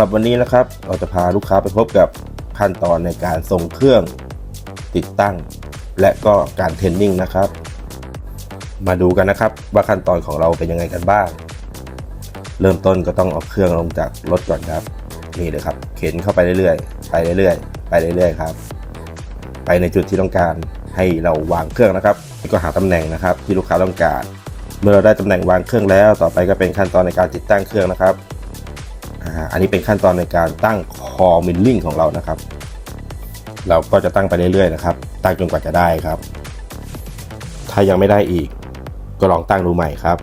หรับวันนี้นะครับ เราจะพาลูกค้าไปพบกับขั้นตอนในการส่งเครื่องติดตั้ง และก็การเทรนนิ่งนะครับ มาดูกันนะครับว่าขั้นตอนของเราเป็นยังไงกันบ้าง เริ่มต้นก็ต้องเอาเครื่องลงจากรถก่อนครับ นี่เลยครับ เข็นเข้าไปเรื่อยๆ ไปเรื่อยๆ ไปเรื่อยๆครับ ไปในจุดที่ต้องการให้เราวางเครื่องนะครับก็หาตำแหน่งนะครับ ที่ลูกค้าต้องการ เมื่อเราได้ตำแหน่งวางเครื่องแล้ว ต่อไปก็เป็นขั้นตอนในการติดตั้งเครื่องนะครับ อ่าอันนี้เป็นขั้นตอนในการตั้งคอมิลลิ่งของเรานะครับ เราก็จะตั้งไปเรื่อยๆนะครับ ตั้งจนกว่าจะได้ครับ ถ้ายังไม่ได้อีก ก็ลองตั้งดูใหม่ครับ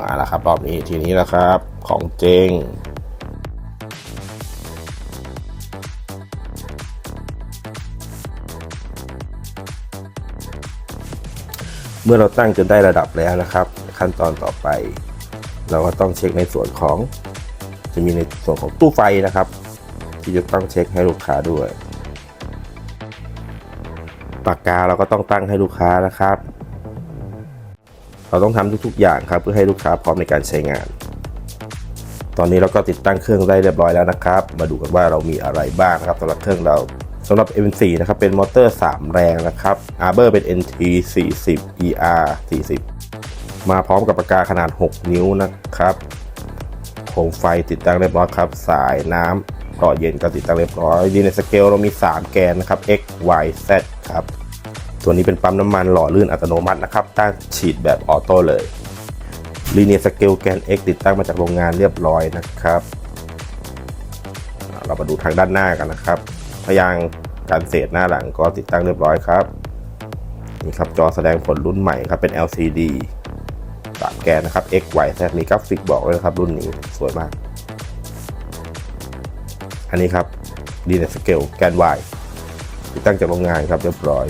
มาแล้วครับรอบนี้ทีนี้แล้วครับของเจงเมื่อเราตั้งจนได้ระดับแล้วนะครับ ขั้นตอนต่อไป เราก็ต้องเช็คในส่วนของ จะมีในส่วนของตู้ไฟนะครับ ที่จะต้องเช็คให้ลูกค้าด้วย ปากกาเราก็ต้องตั้งให้ลูกค้านะครับ เราต้องทำทุกๆอย่างครับเพื่อให้ลูกค้าพร้อมในการใช้งาน ตอนนี้เราก็ติดตั้งเครื่องได้เรียบร้อยแล้วนะครับ มาดูกันว่าเรามีอะไรบ้างครับสำหรับเครื่องเราสำหรับ M4 นะครับ เป็นมอเตอร์ 3 แรงนะครับ Arbor เป็น NT 40 ER 40 มาพร้อมกับปากกาขนาด 6 นิ้วนะครับ โคมไฟติดตั้งเรียบร้อยครับ สายน้ำต่อเย็นก็ติดตั้งเรียบร้อยดีในสเกลเรามี 3 แกนนะครับ X Y Z ครับตัวนี้เป็นปั๊มน้ำมันหล่อลื่นอัตโนมัตินะครับ ตั้งฉีดแบบออโต้เลยลีเนียสเกลแกน X ติดตั้งมาจากโรงงานเรียบร้อยนะครับ เรามาดูทางด้านหน้ากันนะครับพยางการเศษหน้าหลังก็ติดตั้งเรียบร้อยครับนี่ครับจอแสดงผลรุ่นใหม่ครับเป็น LCD แกนนะครับ X Y Z มีกราฟิกบอกเลยนะครับรุ่นนี้สวยมาก อันนี้ครับดีเนสเกลแกน Y ติดตั้งจากโรงงานครับเรียบร้อย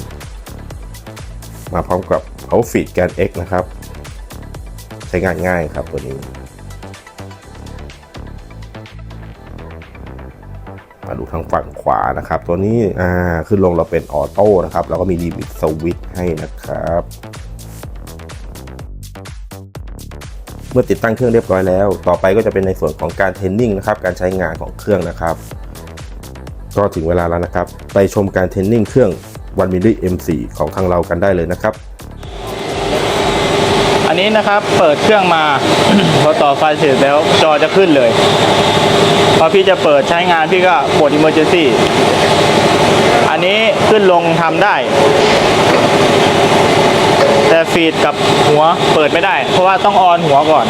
มาพร้อมกับ Power Feed แกน X นะครับ ใช้งานง่ายครับตัวนี้ มาดูทางฝั่งขวานะครับ ตัวนี้อ่าขึ้นลงเราเป็นออโต้นะครับแล้วก็มีลิมิตสวิตให้นะครับ เมื่อติดตั้งเครื่องเรียบร้อยแล้ว ต่อไปก็จะเป็นในส่วนของการเทรนนิ่งนะครับ การใช้งานของเครื่องนะครับ ก็ถึงเวลาแล้วนะครับ ไปชมการเทรนนิ่งเครื่อง1 m i l l i M4 ของทางเรากันได้เลยนะครับ อันนี้นะครับเปิดเครื่องมา พอต่อไฟเสร็จแล้วจอจะขึ้นเลย พอพี่จะเปิดใช้งานพี่ก็กด emergency อันนี้ขึ้นลงทำได้ ฟีดกับหัวเปิดไม่ได้ เพราะว่าต้องออนหัวก่อน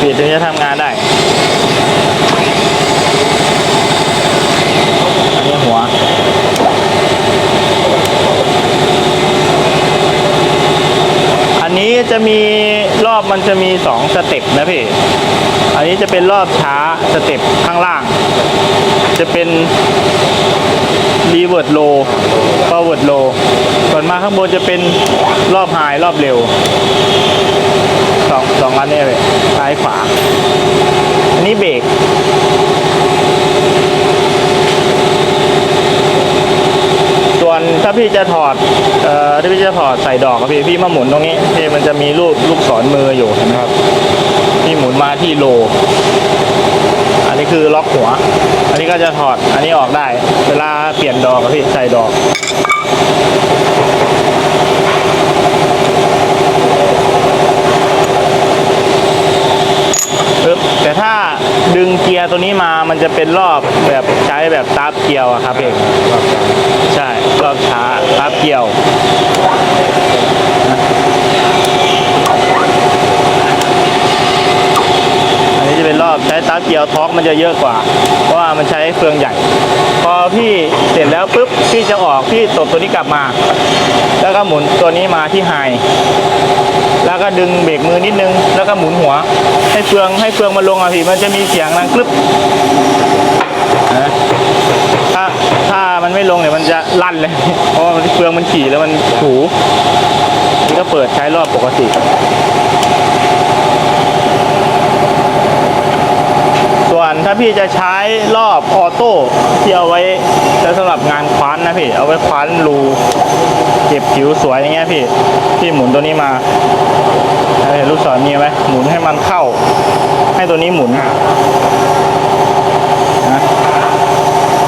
ฟีดถึงจะทำงานได้อันนี้หัวอันนี้จะมีรอบมันจะมีสองสเต็ปนะพี่อันนี้จะเป็นรอบช้าสเต็ปข้างล่าง จะเป็นรีเวิร์ดโลฟอร์เวิร์ดโลวน มาข้างบนจะเป็นรอบไฮรอบเร็วสองสองอันนี้เลยซ้ายขวา อันนี้เบรกส่วนถ้าพี่จะถอดเอ่อถ้าพี่จะถอดใส่ดอกครับพี่พี่มาหมุนตรงนี้พี่มันจะมีลูกลูกศรมืออยู่นไหมครับพี่หมุนมาที่โล อันนี้คือล็อกหัว อันนี้ก็จะถอดอันนี้ออกได้ เวลาเปลี่ยนดอกครับพี่ใส่ดอก ปึ๊บแต่ถ้าดึงเกียร์ตัว นี้มามันจะเป็นรอบแบบใช้แบบตับเกียวอะครับเองใช่รอบช้าตับเกียวอันนี้จะเป็นรอบใช้ตับเกียวท็อกมันจะเยอะกว่า เพราะว่ามันใช้เฟืองใหญ่ พอพี่เสร็จแล้วปุ๊บพี่จะออกพี่ตบตัวนี้กลับมา แล้วก็หมุนตัวนี้มาที่ไฮ แล้วก็ดึงเบรกมือนิดนึง แล้วก็หมุนหัว ให้เฟืองให้เฟืองมันลงอะพี่มันจะมีเสียงดังกรึบนะถ้าถ้ามันไม่ลงเนี่ยมันจะลั่นเลย เพราะว่ามันเฟืองมันขี่แล้วมันถูนี่ก็เปิดใช้รอบปกติส่วนถ้าพี่จะใช้รอบออโต้ที่เอาไว้ใช้สำหรับงานคว้านนะพี่ เอาไว้คว้านรู ก็บผิวสวยอย่างเงี้ยพี่พี่หมุนตัวนี้มาเห็นลูกศรมีไหมหมุนให้มันเข้า ให้ตัวนี้หมุนนะ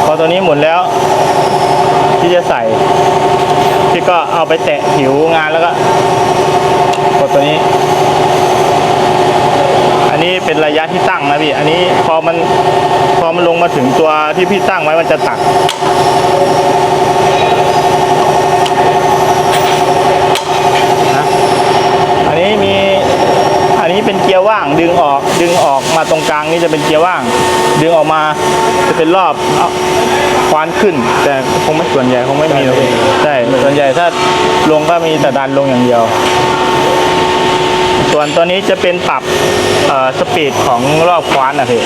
พอตัวนี้หมุนแล้วที่จะใส่พี่ก็เอาไปแตะผิวงานแล้วก็กดตัวนี้ อันนี้เป็นระยะที่ตั้งนะพี่ อันนี้พอมันพอมันลงมาถึงตัวที่พี่ตั้งไว้มันจะตัด นะอันนี้มี อันนี้เป็นเกี ยร์ว่าง ดึงออกดึงออกมาตรงกลางนี่จะเป็นเกียร์ว่าง ดึงออกมาจะเป็นรอบเอาควานขึ้น แต่คงไม่ส่วนใหญ่คงไม่มีหรอกพี่ใช่ส่วนใหญ่ถ้าลงก็มีแต่ดันลงอย่างเดียว ส่วนตัวนี้จะเป็นปรับเอ่อสปีดของรอบควานนะพี่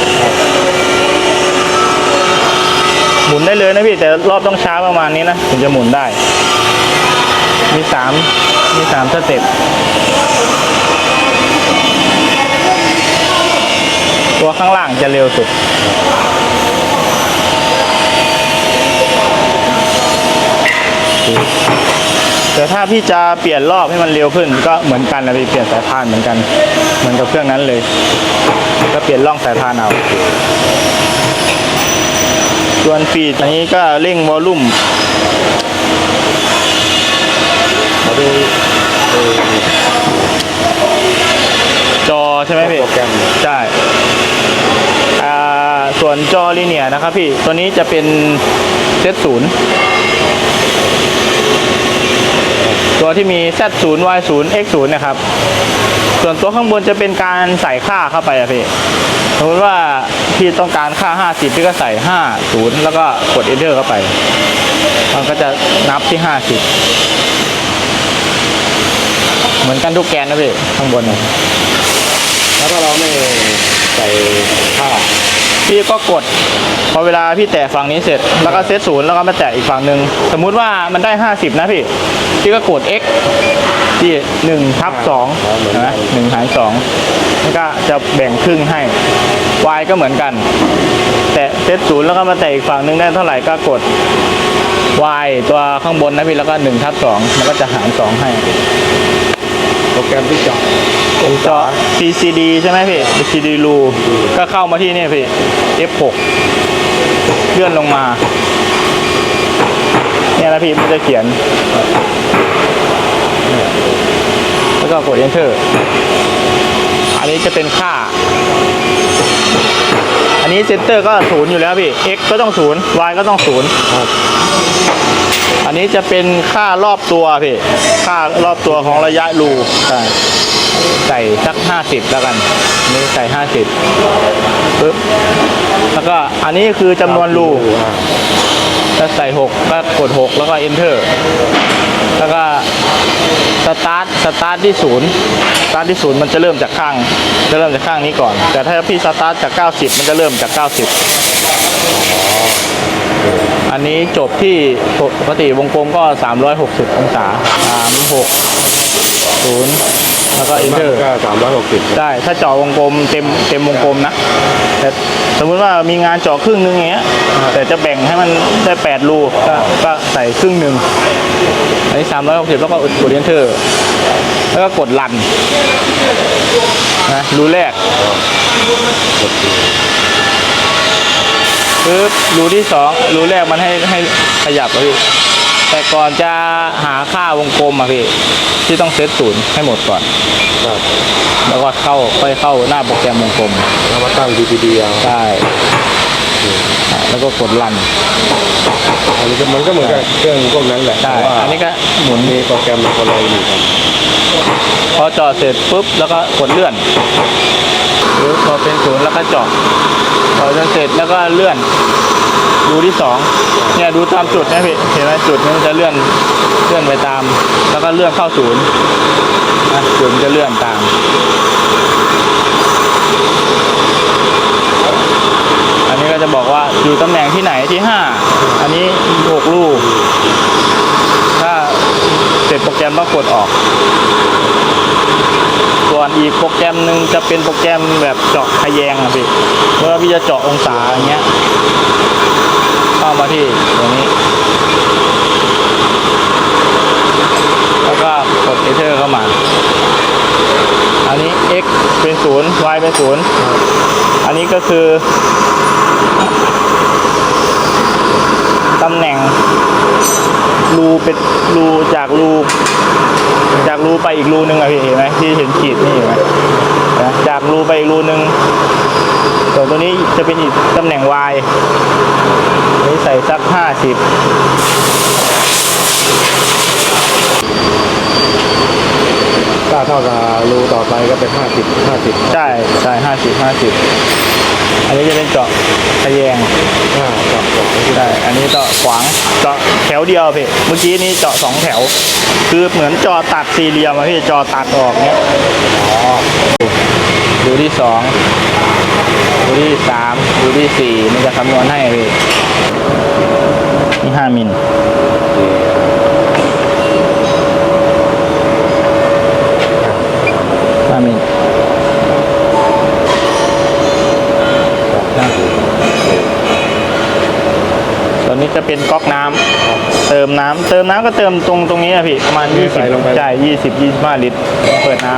หมุนได้เลยนะพี่แต่รอบต้องช้าประมาณนี้นะถึงจะหมุนได้ มีสามมีสามสเต็ป ตัวข้างล่างจะเร็วสุด แต่ถ้าพี่จะเปลี่ยนรอบให้มันเร็วขึ้น ก็เหมือนกันนะพี่เปลี่ยนสายพานเหมือนกัน เหมือนกับเครื่องนั้นเลย ก็เปลี่ยนร่องสายพานเอาส่วนฟีดอันนี้ก็เร่งวอลลุ่มมาดูดู จอใช่ไหมพี่ โปรแกรม ใช่อ่าส่วน จอลีเนียนะครับพี่ ตัวนี้จะเป็นเซตศูนย์ตัวที่มี Z0 Y0 X0 นะครับ ส่วนตัวข้างบนจะเป็นการใส่ค่าเข้าไปอะพี่ สมมติว่าพี่ต้องการค่า 50 พี่ก็ใส่ 50 แล้วก็กด Enter เข้าไป มันก็จะนับที่ 50 เหมือนกันทุกแกนนะพี่ ข้างบนนะแล้วถ้าเราไม่ใส่ผ้า พี่ก็กด พอเวลาพี่แตะฝั่งนี้เสร็จ แล้วก็เซตศูนย์แล้วก็มาแตะอีกฝั่งหนึ่งสมมุติว่ามันได้ 50 นะพี่พี่ก็กด x ที่1ทับ2ใช่ไหมหนึ่งหาร2มันก็จะแบ่งครึ่งให้ y ก็เหมือนกัน แตะเซตศูนย์แล้วก็มาแตะอีกฝั่งหนึ่งได้เท่าไหร่ก็กด y ตัวข้างบนนะพี่แล้วก็1ทับ2มันก็จะหาร2ให้โป รแกรมที่เจาะจอ PCD ใช่ไหมพี่ PCD รูก็เข้ามาที่นี่พี่ F6 เลื่อนลงมา เนี่ยนะพี่มันจะเขียน แล้วก็กด Enter อันนี้จะเป็นค่า นนี้เซนเตอร์ก็ศูนย์อยู่แล้วพี่ X ก็ต้องศูนย์ Y ก็ต้องศูนย์อันนี้จะเป็นค่ารอบตัวพี่ ค่ารอบตัวของระยะรูใช่ ใส่สักห้าสิบแล้วกันอันนี้ใส่ห้าสิบปึ๊บแล้วก็อันนี้คือจำนวนรูถ้าใส่หกก็กดหกแล้วก็ enter แล้วก็สตาร์ทสตาร์ทที่ศูนย์สตาร์ทที่ศูนย์มันจะเริ่มจากข้าง จะเริ่มจากข้างนี้ก่อน แต่ถ้าพี่สตาร์ทจาก 90 มันจะเริ่มจาก 90 อันนี้จบที่ปกติวงกลมก็ 360 องศา 36 0แล้วก็ enter ก็สามร้อยหกสิบได้ ถ้าเจาะวงกลมเต็มเต็มวงกลมนะ แต่สมมุติว่ามีงานเจาะครึ่งนึงอย่างเงี้ย แต่จะแบ่งให้มันได้8รูก็ก็ใส่ครึ่งหนึ่งอันนี้360แล้วก็กด enter แล้วก็กดรันนะรูแรกปึ๊บรูที่สองรูแรกมันให้ให้ขยับอะพี่ แต่ก่อนจะหาค่าวงกลมอะพี่ที่ต้องเซตศูนย์ให้หมดก่อน ครับแล้วก็เข้าค่อยเข้าหน้าโปรแกรมวงกลมแล้วมาตั้ง DPD เอาได้อ่าแล้วก็กดรัน อันนี้ก็มันก็เหมือนกับเครื่องพวกนั้นแหละได้แต่ว่าอันนี้ก็หมุน มีโปรแกรมคนละอยู่กันพอจอดเสร็จปุ๊บแล้วก็กดเลื่อนหรือพอเป็นศูนย์แล้วก็เจาะพอจนเสร็จแล้วก็เลื่อน ดูที่สองเนี่ยดูตามจุดนะพี่เห็นไหมจุดนี้มันจะเลื่อนเลื่อนไปตาม แล้วก็เลื่อนเข้าศูนย์นะศูนย์จะเลื่อนตามอันนี้ก็จะบอกว่าอยู่ตำแหน่งที่ไหนที่ห้าอันนี้หกลูก ถ้าเสร็จโปรแกรมก็กดออก ส่วนอีกโปรแกรมหนึ่งจะเป็นโปรแกรมแบบเจาะทะแยงอะพี่เมื่อพี่จะเจาะองศาอย่างเงี้ย เข้ามาที่ตรงนี้ แล้วก็กด enter เข้ามา อันนี้ x เป็นศูนย์ y เป็นศูนย์คือตำแหน่งรูเป็นรูจากรูจากรูไปอีกรูหนึ่งอะพี่เห็นไหมที่เห็นขีดนี่เห็นไหมจากรูไปอีกรูหนึ่งส่วนตัวนี้จะเป็นอีกตำแหน่ง Y นี่ใส่สักห้าสิบาเท่ากับรูต่อไปก็เป็นห้าสิบห้าสิบใช่ใช่ห้าสิบห้าสิบอันนี้จะเป็นเจาะทะแยงห้ากับสองใช่อันนี้เจาะขวางเจาะแถวเดียวพี่เมื่อกี้นี้เจาะสองแถว คือเหมือนจอตัดสี่เหลี่ยมอะพี่จอตัดออกเนี้ยดูที่สองดูที่สามดูที่สี่มันจะคำนวณให้พี่นี่ห้ามิลห้ามิลนะตัวนี้จะ เป็นก๊อกน้ำเติมน้ำเติมน้ำก็เติมตรงตรงนี้อะพี่ประมาณ20ใช่20 25ลิตร เปิดน้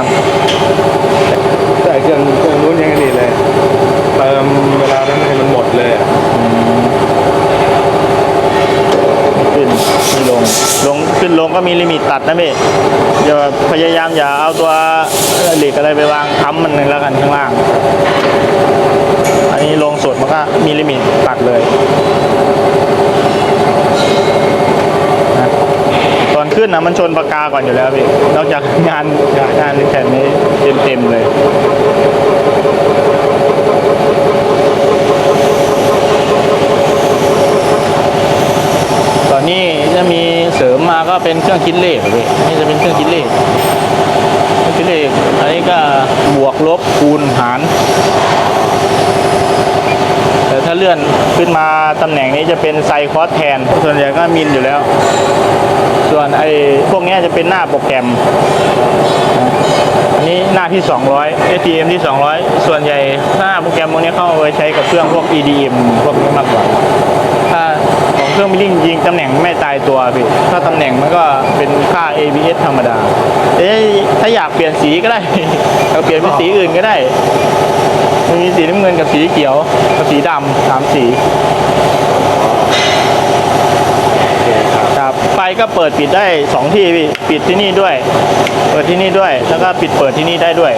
ำแต่เครื่องเครื่องนู้นยังไงดีเลย เติมเวลานั้นให้มันหมดเลยอะขึ้นไม่ลงลงขึ้นลงก็มีลิมิตตัดนะพี่อย่าพยายามอย่าเอาตัวเหล็กอะไรไปวางค้ำมันหนึ่งแล้วกันข้างล่าง อันนี้ลงสุดมันก็มีลิมิตตัดเลยนะต อนขึ้นนะมันชนปากกาก่อนอยู่แล้วพี่นอกจากงานงานแผ่นนี้เต็มๆเลยตอนนี้จะมีเสริมมาก็เป็นเครื่องคิดเลขอะพี่นี่จะเป็นเครื่องคิดเลขเครื่องคิดเลขอันนี้ก็บวกลบคูณหาร เลื่อนขึ้นมาตำแหน่งนี้จะเป็นไซคอสแทน ส่วนใหญ่ก็มินอยู่แล้ว ส่วนไอ้พวกนี้จะเป็นหน้าโปรแกรม อันนี้หน้าที่ 200 ATM ที่ 200 ส่วนใหญ่หน้าโปรแกรมพวกนี้เข้าเอาไว้ใช้กับเครื่องพวก EDM พวกนี้มากกว่าถ้าของเครื่องมิลลิ่งยิงตำแหน่งไม่ตายตัวพี่ถ้าตำแหน่งมันก็เป็นค่า ABS ธรรมดาแต่ถ้าอยากเปลี่ยนสีก็ได้ เราเปลี่ยนเป็นสีอื่นก็ได้ มันมีสีน้ำเงินกับสีเขียวกับสีดำสามสีครับไฟก็เปิดปิดได้สองที่พี่ปิดที่นี่ด้วย เปิดที่นี่ด้วย แล้วก็ปิดเปิดที่นี่ได้ด้วย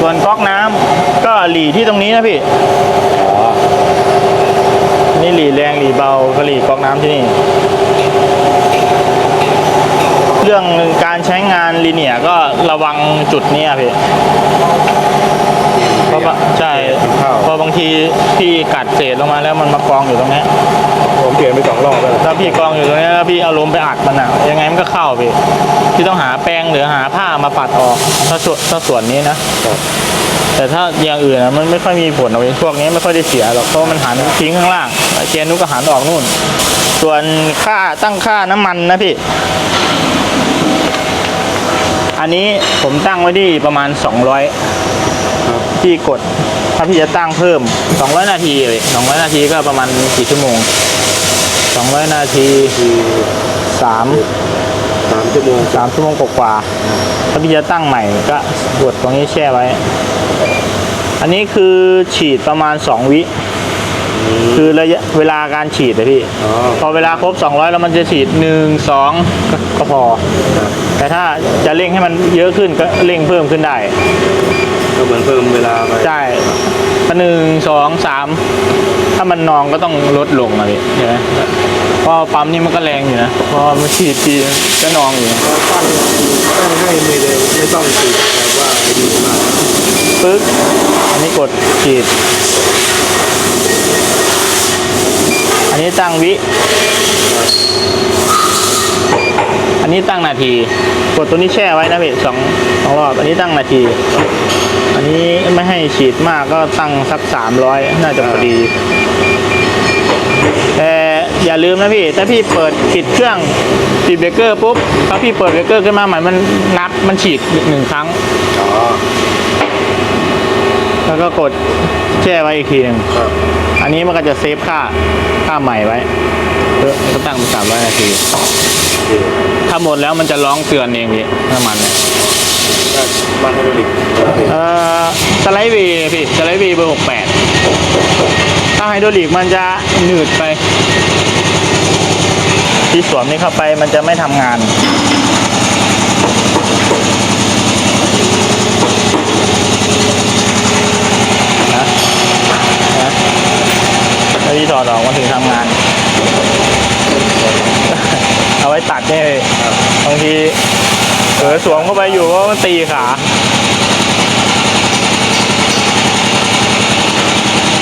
ส่วนก๊อกน้ำก็หลีที่ตรงนี้นะพี่นี่หลีแรงหลีเบาก็หลีก๊อกน้ำที่นี่ เรื่องการใช้งานลีเนียร์ก็ระวังจุดเนี้ยพี่เพราะว่าใช่เพอบางทีพี่กัดเศษลงมาแล้วมันมากองอยู่ตรงเนี้ยผมเปลี่ยนไปสองรอบแล้วถ้าพี่กองอยู่ตรงเนี้ยแล้วพี่เอาลมไปอัดมันอะยังไงมันก็เข้าพี่พี่ต้องหาแป้งหรือหาผ้ามาปัดออกถ้าส่วนถ้าส่วนนี้นะแต่ถ้าอย่างอื่นนะมันไม่ค่อยมีผลเอาไว้พวกนี้ไม่ค่อยได้เสียหรอกเพราะมันหันทิ้งข้างล่างแกนนุกก็หันออกนู่น ส่วนค่าตั้งค่าน้ำมันนะพี่ อันนี้ผมตั้งไว้ที่ประมาณ 200พี่กด ถ้าพี่จะตั้งเพิ่ม 200 นาทีเลย200 นาทีก็ประมาณกี่ชั่วโมง 200 นาทีสามสามชั่วโมงสามชั่วโมงกว่าๆถ้าพี่จะตั้งใหม่ก็กดตรงนี้แช่ไว้ อันนี้คือฉีดประมาณ 2 วิคือระยะเวลาการฉีดนะพี่อ๋อพอเวลาครบ 200 แล้วมันจะฉีด 1 2 ก็ก็พอ แต่ถ้าจะเร่งให้มันเยอะขึ้นก็เร่งเพิ่มขึ้นได้ ก็เหมือนเพิ่มเวลาไปใช่ถ้าหนึ่งสองสามถ้ามันนองก็ต้องลดลงอะพี่ใช่ไหมเพราะปั๊มนี่มันก็แรงอยู่นะเพราะมันฉีดทีก็นองอยู่นะตั้งให้ไม่ได้ไม่ต้องติดแบบว่าไอ้ดีมากปึ๊กอันนี้กดฉีด อันนี้ตั้งวิ อันนี้ตั้งนาที กดตัวนี้แช่ไว้นะพี่สองสองรอบ อันนี้ตั้งนาที อันนี้ไม่ให้ฉีดมากก็ตั้งสักสามร้อยน่าจะพอดี แต่อย่าลืมนะพี่ ถ้าพี่เปิดปิดเครื่องปิดเบรกเกอร์ปุ๊บถ้าพี่เปิดเบรกเกอร์ขึ้นมาใหม่มันนับมันฉีดหนึ่งครั้ง แล้วก็กดแช่ไว้อีกทีหนึ่งอันนี้มันก็จะเซฟค่าค่าใหม่ไว้เพื่อก็ตั้งเป็นสามร้อยนาที ถ้าหมดแล้วมันจะร้องเตือนเองพี่น้ำมันเนี่ยบ้านไฮดรอลิกเอ่อสไลด์วีพี่สไลด์วีเบอร์หกแปดถ้าไฮดรอลิกมันจะหนืดไป ที่สวมนี่เข้าไปมันจะไม่ทำงานนะนะแล้วที่ถอดออกมันถึงทำงาน เอาไว้ตัดเนี่ยพี่บางทีเออสวมเข้าไปอยู่ก็มันตีขา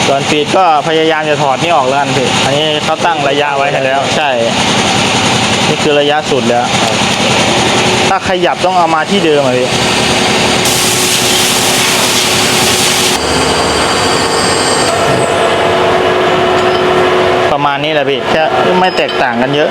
ส่วนปีดก็พยายามจะถอดนี่ออกแล้วกันพี่อันนี้เขาตั้งระยะไว้ให้แล้ว ใช่ นี่คือระยะสุดแล้ว ถ้าขยับต้องเอามาที่เดิมอะพี่ประมาณนี้แหละพี่แค่ไม่แตกต่างกันเยอะ